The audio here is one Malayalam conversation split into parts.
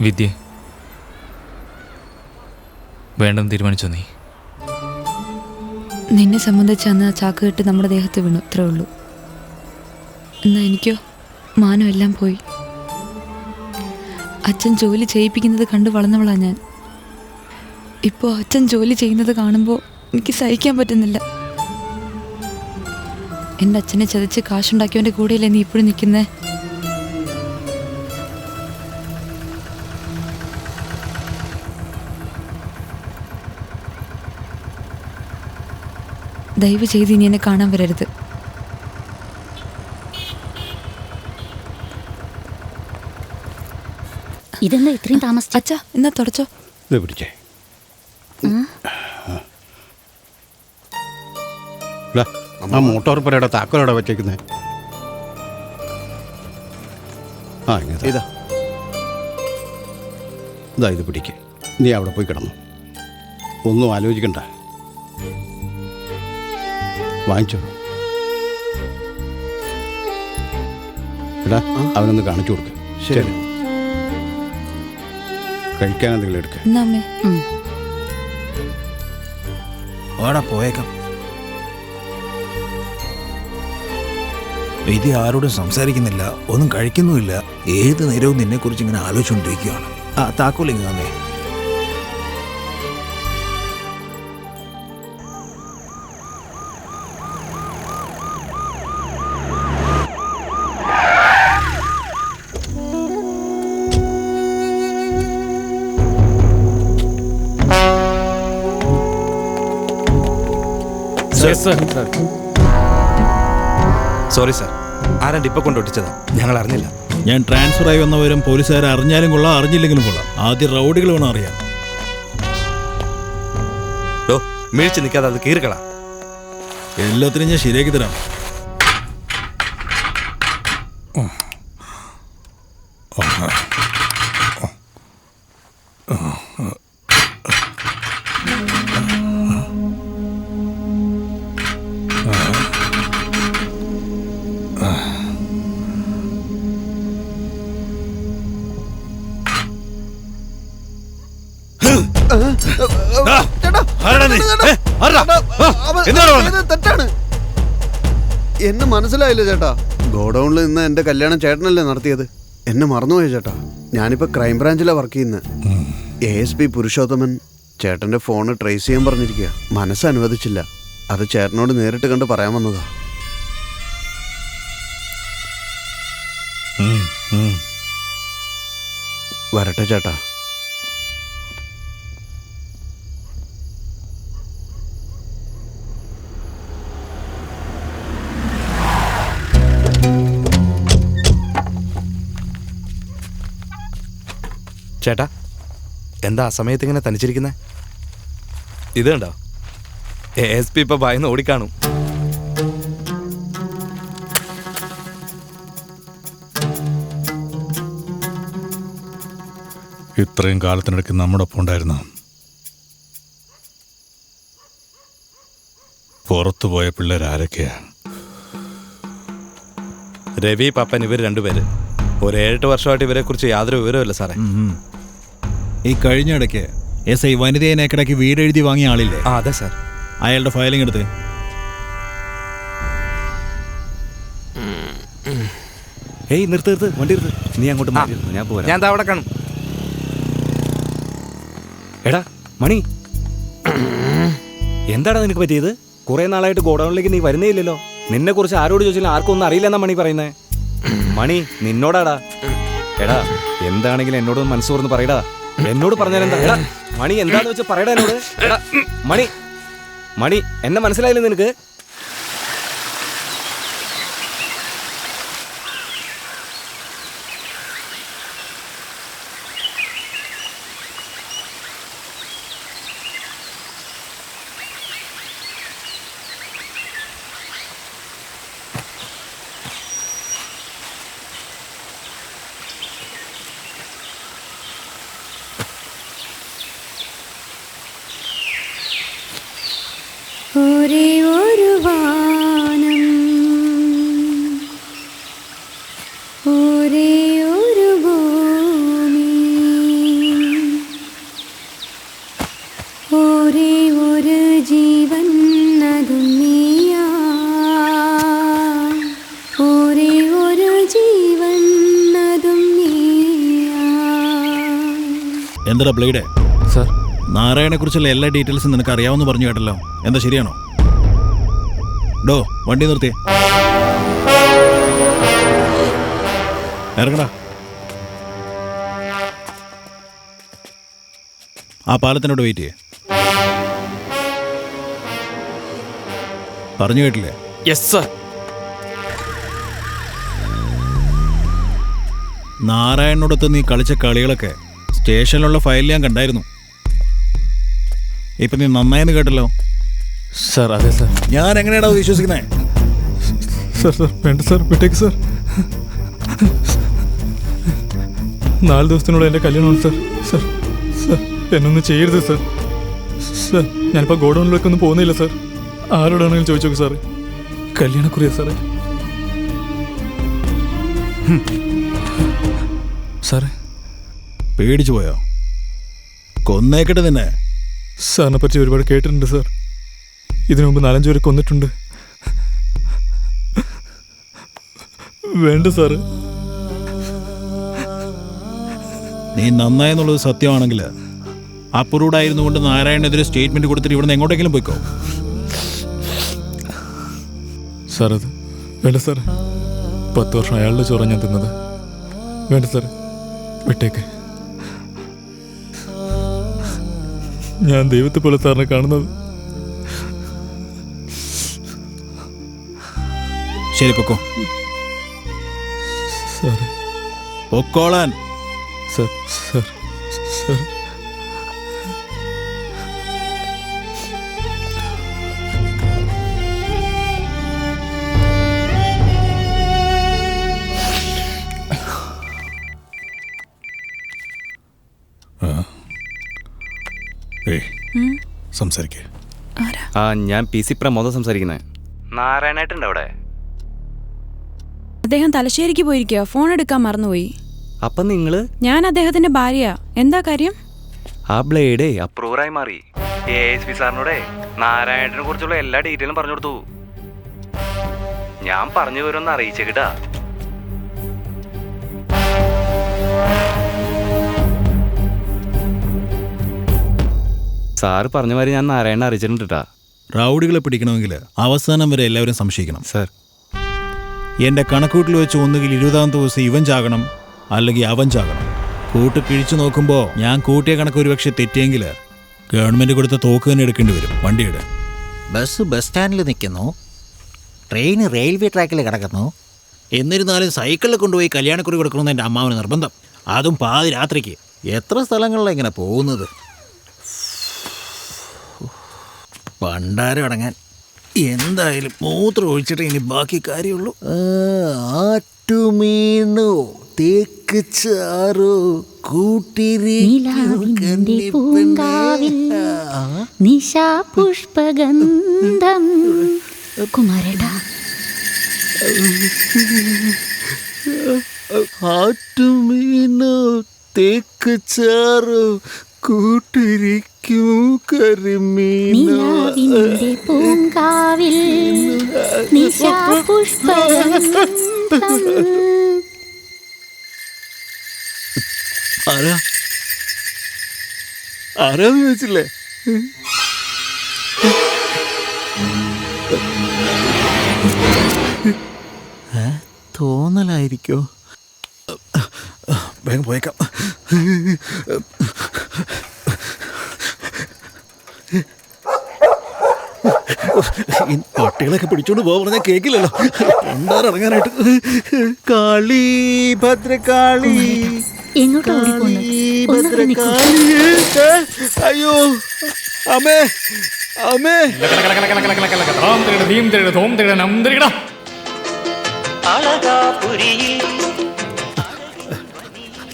വിദ്യ വേണ്ടെന്ന് തീരുമാനിച്ചോ നീ? നിന്നെ സംബന്ധിച്ച് അന്ന് ആ ചാക്ക് കെട്ട് നമ്മുടെ ദേഹത്ത് വീണു ഇത്രേ ഉള്ളൂ. എന്നാ എനിക്കോ? മാനം എല്ലാം പോയി. അച്ഛൻ ജോലി ചെയ്യിപ്പിക്കുന്നത് കണ്ട് വളർന്നവളാ ഞാൻ. ഇപ്പോൾ അച്ഛൻ ജോലി ചെയ്യുന്നത് കാണുമ്പോൾ എനിക്ക് സഹിക്കാൻ പറ്റുന്നില്ല. എന്റെ അച്ഛനെ ചതച്ച് കാശുണ്ടാക്കിയവന്റെ കൂടെയല്ലേ നീ ഇപ്പോഴും നിൽക്കുന്നേ? ദയവ് ചെയ്ത് ഇനി എന്നെ കാണാൻ വരരുത്. ഇതെന്താ ഇത്രയും താമസിച്ച? അച്ഛാ എന്നാ തുടച്ചോ. ഇത് പിടിച്ചേ. ആ? മോട്ടോർ പുരയുടെ താക്കോലോടെ വെച്ചേക്കുന്നേ. ആ ഇതാ. ഇതാ ഇത് പിടിക്ക്. നീ അവിടെ പോയി കിടന്നു. ഒന്നും ആലോചിക്കണ്ട. വാങ്ങിച്ചോ എടാ അവനൊന്ന് കാണിച്ചു കൊടുക്ക. ശരി. കഴിക്കാൻ എന്തെങ്കിലും എടുക്ക. എന്നാ പോയേക്കാം. വിധി ആരോടും സംസാരിക്കുന്നില്ല ഒന്നും കഴിക്കുന്നുമില്ല. ഏത് നേരവും നിന്നെക്കുറിച്ച് ഇങ്ങനെ ആലോചിച്ചുകൊണ്ടിരിക്കുകയാണ്. ആ താക്കോലിങ്ങ് തന്നെ. സോറി സാർ ആരാണ് ഡിപ്പ കൊണ്ടൊട്ടിച്ചതാ ഞങ്ങൾ അറിഞ്ഞില്ല. ഞാൻ ട്രാൻസ്ഫർ ആയി വന്നവരും പോലീസുകാരെ അറിഞ്ഞാലും കൊള്ളാം അറിഞ്ഞില്ലെങ്കിലും കൊള്ളാം. ആദ്യം റൗഡികൾ വേണം അറിയാം വീഴ്ച നിൽക്കാതെ അത് കീറുകളാ എല്ലാത്തിനും ഞാൻ ശരിയാക്കി തരാം. തെറ്റാണ്. എന്നെ മനസ്സിലായില്ല ചേട്ടാ? ഗോഡൌണിൽ നിന്ന് എന്റെ കല്യാണം ചേട്ടനല്ലേ നടത്തിയത്. എന്നെ മറന്നുപോയ ചേട്ടാ? ഞാനിപ്പോ ക്രൈംബ്രാഞ്ചിലാണ് വർക്ക് ചെയ്യുന്നത് എ എസ് പി പുരുഷോത്തമൻ ചേട്ടന്റെ ഫോണ് ട്രേസ് ചെയ്യാൻ പറഞ്ഞിരിക്കുക മനസ്സ് അനുവദിച്ചില്ല. അത് ചേട്ടനോട് നേരിട്ട് കണ്ട് പറയാൻ വന്നതാ. വരട്ടെ ചേട്ടാ. ചേട്ടാ എന്താ ആ സമയത്ത് ഇങ്ങനെ തനിച്ചിരിക്കുന്നേ? ഇത് കണ്ടോ? എസ് പി ഇപ്പൊ ഭയന്ന് ഓടിക്കാണും. ഇത്രയും കാലത്തിനിടയ്ക്ക് നമ്മുടെ ഒപ്പം ഉണ്ടായിരുന്ന പുറത്തു പോയ പിള്ളേർ ആരൊക്കെയാ? രവി പപ്പൻ ഇവർ രണ്ടുപേര്. ഒരു ഏഴെട്ട് വർഷമായിട്ട് ഇവരെ കുറിച്ച് യാതൊരു വിവരമില്ല സാറേ. ഈ കഴിഞ്ഞ ഇടയ്ക്ക് എസ് ഐ വനിതയെ നേക്കടയ്ക്ക് വീട് എഴുതി വാങ്ങിയ ആളില്ലേ? ആ അതെ സാർ. അയാളുടെ ഫയലിംഗ് എടുത്ത്. ഏയ് നിർത്ത് നിർത്ത്. വണ്ടി നിർത്ത്. നീ അങ്ങോട്ട് മാറി ഇരുന്നോ, ഞാൻ പോരാ. ഞാൻ ദാ അവിടെ കാണും. എടാ മണി. എന്താടാ നിനക്ക് പറ്റിയത്? കുറെ നാളായിട്ട് ഗോഡൗണിലേക്ക് നീ വരുന്നേ ഇല്ലല്ലോ നിന്നെ കുറിച്ച് ആരോട് ചോദിച്ചാലും ആർക്കും ഒന്നും അറിയില്ലെന്നാ മണി പറയുന്നത് മണി നിന്നോടാടാ. എടാ എന്താണെങ്കിലും എന്നോടൊന്ന് മനസ്സ് തുറന്ന് പറയടാ. എന്നോട് എടാ മണി എന്താന്ന് വെച്ചാൽ പറയടാ എന്നോട്. മണി മണി എന്നെ മനസ്സിലായില്ലേ നിനക്ക്? എന്താ ബ്ലേഡ്? സർ. നാരായണെ കുറിച്ചുള്ള എല്ലാ ഡീറ്റെയിൽസും നിനക്ക് അറിയാമെന്ന് പറഞ്ഞു കേട്ടല്ലോ. എന്താ ശരിയാണോ? ഡോ വണ്ടി നിർത്തി. ഇറങ്ങടാ. ആ പാലത്തിനോട് വെയിറ്റ് ചെയ്യേ. പറഞ്ഞു കേട്ടില്ലേ? Yes sir. നാരായണനോടൊത്ത് നീ കളിച്ച കളികളൊക്കെ സ്റ്റേഷനിലുള്ള ഫയലിൽ ഞാൻ കണ്ടായിരുന്നു. ഇപ്പൊ നീ നന്നായെന്ന് കേട്ടല്ലോ? സാർ അതെ സാർ. ഞാൻ എങ്ങനെയാണോ വിശ്വസിക്കുന്നത് സാർ സാർ വേണ്ട സാർ വിട്ടേക്ക് സാർ. നാല് ദിവസത്തിനുള്ളിൽ എന്റെ കല്യാണമാണ് സാർ. സർ സാർ എന്നൊന്ന് ചെയ്യരുത് സാർ. സാർ ഞാനിപ്പോൾ ഗോഡൗണിലേക്കൊന്നും പോകുന്നില്ല സാർ. ആരോടാണെങ്കിലും ചോദിച്ചോക്ക് സാറേ. കല്യാണക്കുറിയാ സാറേ. സാറേ പേടിച്ചു പോയോ? കൊന്നേക്കട്ടെ നിന്നെ. സാറിനെ പറ്റി ഒരുപാട് കേട്ടിട്ടുണ്ട് സാർ. ഇതിനു മുമ്പ് നാലഞ്ച് പേരെ കൊന്നിട്ടുണ്ട്. വേണ്ട സാറ്. നീ നന്നായെന്നുള്ളത് സത്യമാണെങ്കിൽ അപ്രൂവ്ഡായിരുന്നു കൊണ്ട് നാരായണനെതിരെ സ്റ്റേറ്റ്മെന്റ് കൊടുത്തിട്ട് ഇവിടുന്ന് എങ്ങോട്ടെങ്കിലും പോയിക്കോ. സാർ അത് വേണ്ട സാർ പത്ത് വർഷം അയാളുടെ ചോറ ഞാൻ തിന്നത്. വേണ്ട സാർ വിട്ടേക്ക്. ഞാൻ ദൈവത്തെ പോലെ സാറിനെ കാണുന്നത്. ശരി പൊക്കോ. സാറേ. പൊക്കോളാൻ. Sir sir sir. സംസാരിക്കേ. ആ ഞാൻ പി സി പ്രമോദം സംസാരിക്കുന്നത് നാരായണായിട്ടുണ്ട് അവിടെ അദ്ദേഹം തലശ്ശേരിക്ക് പോയിരിക്കുക ഫോൺ എടുക്കാൻ മറന്നുപോയി. അപ്പം നിങ്ങൾ ഞാൻ അദ്ദേഹത്തിന്റെ ഭാര്യ. എന്താ കാര്യം? ആ ബ്ലേഡേ അപ്രൂവറായി മാറി. എ എസ് പി സാറിനോടെ നാരായണനെ കുറിച്ചുള്ള എല്ലാ ഡീറ്റെയിലും പറഞ്ഞു കൊടുത്തു. ഞാൻ പറഞ്ഞു വരുമെന്ന് അറിയിച്ചേക്കിട്ടാ സാറ് പറഞ്ഞ മാതിരി ഞാൻ നാരായണ അറിയിച്ചിട്ടുണ്ട് കേട്ടാ റൗഡികളെ പിടിക്കണമെങ്കിൽ അവസാനം വരെ എല്ലാവരും സംശയിക്കണം. സാർ. എന്റെ കണക്കൂട്ടിൽ വെച്ച് ഒന്നുകിൽ ഇരുപതാം ദിവസം ഇവൻ ചാകണം അല്ലെങ്കിൽ അവൻ ചാകണം. കൂട്ട് കിഴിച്ചു നോക്കുമ്പോൾ ഞാൻ കൂട്ടിയ കണക്ക് ഒരുപക്ഷെ തെറ്റിയെങ്കിൽ ഗവൺമെന്റ് കൊടുത്ത തോക്ക് തന്നെ എടുക്കേണ്ടി വരും. വണ്ടിയുടെ ബസ് ബസ് സ്റ്റാൻഡിൽ നിൽക്കുന്നു. ട്രെയിൻ റെയിൽവേ ട്രാക്കിൽ കിടക്കുന്നു. എന്നിരുന്നാലും സൈക്കിളിൽ കൊണ്ടുപോയി കല്യാണക്കുറി കൊടുക്കണമെന്ന് എന്റെ അമ്മാവന് നിർബന്ധം. അതും പാതി രാത്രിക്ക്. എത്ര സ്ഥലങ്ങളിലാണ് ഇങ്ങനെ പോകുന്നത്? പണ്ടാരം അടങ്ങാൻ. എന്തായാലും മൂത്രം ഒഴിച്ചിട്ട് ഇനി ബാക്കി കാര്യമുള്ളൂ. ആറ്റുമീനോ തേക്ക് ചാറോ പൂങ്കാവിൽ നിശാ പുഷ്പഗന്ധം കുമാരേട്ടാ. ആറ്റുമീനു തേക്ക് ചാറു കൂട്ടിരിക്കൂ പൂങ്കാവിൽ നിശാ പുഷ്പഗന്ധം ആരാ? ആരാന്ന് ചോദിച്ചില്ലേ? തോന്നലായിരിക്കോ? വേഗം പോയേക്കാം. പട്ടികളൊക്കെ പിടിച്ചോണ്ട് പോകാൻ പറഞ്ഞാൽ കേക്കില്ലല്ലോ. ഉണ്ടാറിറങ്ങാനായിട്ട് കാളി ഭദ്രകാളി? അയ്യോ അമ്മേ അമ്മേ.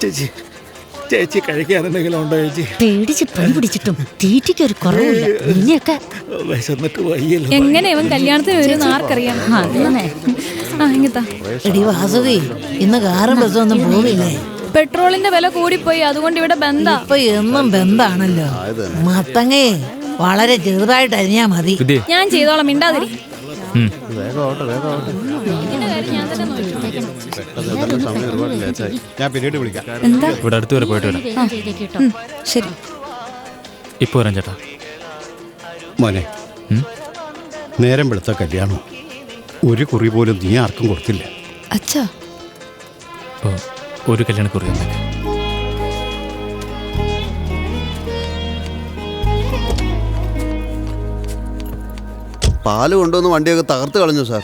ചേച്ചി ചേച്ചി ഉണ്ടോ ചേച്ചി? പേടിച്ച് പണി പിടിച്ചിട്ടും തീറ്റയ്ക്ക് ഒരു കുറവില്ല നിന്നെയൊക്കെ വിശന്നിട്ട് വയ്യല്ലോ. എങ്ങനെ ഇവൻ കല്യാണത്തിന് വരുമെന്ന് ആർക്കറിയാം? ആ ഇങ്ങത്താ എടി വാസുകി ഇന്ന് കാറും ഒന്നും പോവില്ലേ? പെട്രോളിന്റെ വില കൂടിപ്പോയി അതുകൊണ്ട് ഇവിടെ ബന്ധാ. ഇപ്പൊ എന്നും ബന്ധാണല്ലോ. മത്തങ്ങേ വളരെ ചെറുതായിട്ട് അരിഞ്ഞാ മതി. ഞാൻ ചെയ്തോളാം മിണ്ടാതിരി. വേഗം ഓട്ടെ വേഗം ഓട്ടെ ഇതിന്റെ കാര്യം ഞാൻ തന്നെ സമയം ഒരുപാട് ലേറ്റായി ഞാൻ പിന്നീട് വിളിക്കാം. എന്താ? ഇവിടെ അടുത്ത് വരെ പോയിട്ട് വരാം. ഉം, ശരി. ഇപ്പോൾ വരാം ചേട്ടാ. മോനെ ഉം? നേരം വെളുത്ത കല്യാണം. ഒരു കുറി പോലും നീ ആർക്കും കൊടുത്തില്ല. അച്ഛാ. ഒരു ഒരു കല്യാണക്കുറി എന്നൊക്കെ പാൽ കൊണ്ടുവന്ന് വണ്ടിയൊക്കെ തകർത്ത് കളഞ്ഞു സാർ.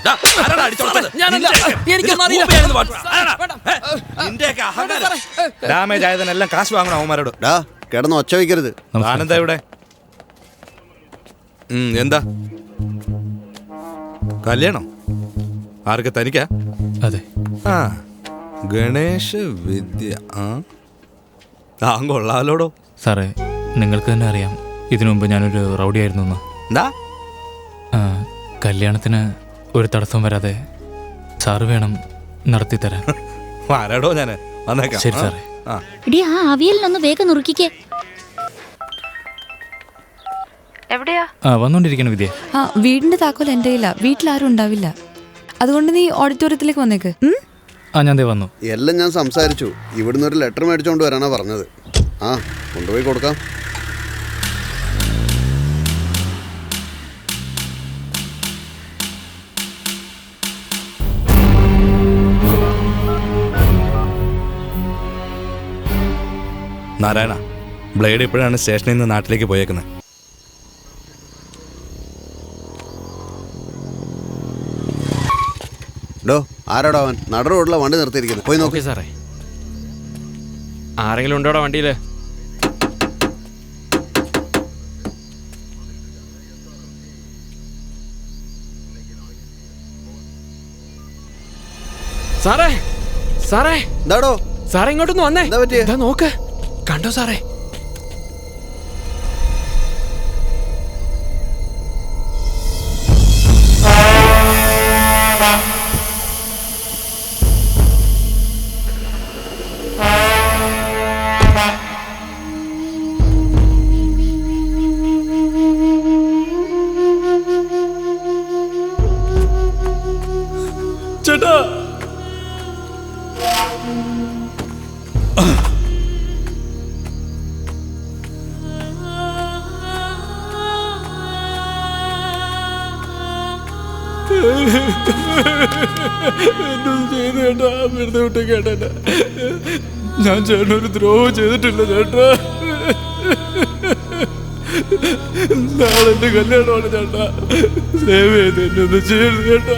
ഡാമേജ് ആയതിനെല്ലാം കാശ് വാങ്ങണം അവന്മാരോട്. ഡാ കിടന്ന് ഒച്ച വയ്ക്കരുത് ആനന്ദ ഇവിടെ? എന്താ? കല്യാണം? ആർക്ക് തനിക്കാ? അതെ. ആ ഗണേശ വിദ്യ ആ. ആ കൊള്ളാലോടോ സാറേ നിങ്ങൾക്ക് തന്നെ അറിയാം. ഇതിനു മുമ്പ് ഞാനൊരു റൗഡിയായിരുന്നു എന്നാ കല്യാണത്തിന് ഒരു തടസ്സം വരാതെ സാറ് വേണം നടത്തി തരാൻ. ആരാടോ ഞാൻ? വന്നേക്കാം. ശരി ആ? സാറേ. ആ. ഇടി ആ അവിയലിനൊന്ന് വേഗം നുറുക്കിക്കേ. എവിടെയാ? ആ വന്നുകൊണ്ടിരിക്കണം വിദ്യ. ആ വീടിന്റെ താക്കോൽ എന്റെ കയ്യില്ല വീട്ടിലാരും ഉണ്ടാവില്ല. അതുകൊണ്ട് നീ ഓഡിറ്റോറിയത്തിലേക്ക് വന്നേക്ക്. ഉം? ആ ഞാൻ ദേ വന്നു. എല്ലാം ഞാൻ സംസാരിച്ചു. ഇവിടുന്ന് ഒരു ലെറ്റർ മേടിച്ചോണ്ട് വരാനാ പറഞ്ഞത്. ആ കൊണ്ടുപോയി കൊടുക്കാം. നാരായണ ബ്ലേഡ് ഇപ്പോഴാണ് സ്റ്റേഷനിൽ നിന്ന് നാട്ടിലേക്ക് പോയേക്കുന്നത്. ഡോ ആരോടാ അവൻ? നട റോഡിലെ വണ്ടി നിർത്തിയിരിക്കുന്നത്. പോയി നോക്കി. സാറേ. ആരെങ്കിലും ഉണ്ടോടാ വണ്ടിയിൽ സാറേ സാറേ. എന്താടോ? സാറേ ഇങ്ങോട്ടൊന്ന് വന്നേ. എന്താ പറ്റിയേ? നോക്ക്. കണ്ടോ സാറേ? എന്നൊന്നും ചെയ്ത് ചേട്ടാ വെറുതെ കേട്ടാ ഞാൻ ചേട്ടനൊരു ദ്രോഹം ചെയ്തിട്ടില്ല ചേട്ടാ. നാളെ എന്റെ കല്യാണമാണ് ചേട്ടാ. സേവ് ചെയ്ത് എന്നെ ഒന്ന് ചെയ്യരുത് ചേട്ടാ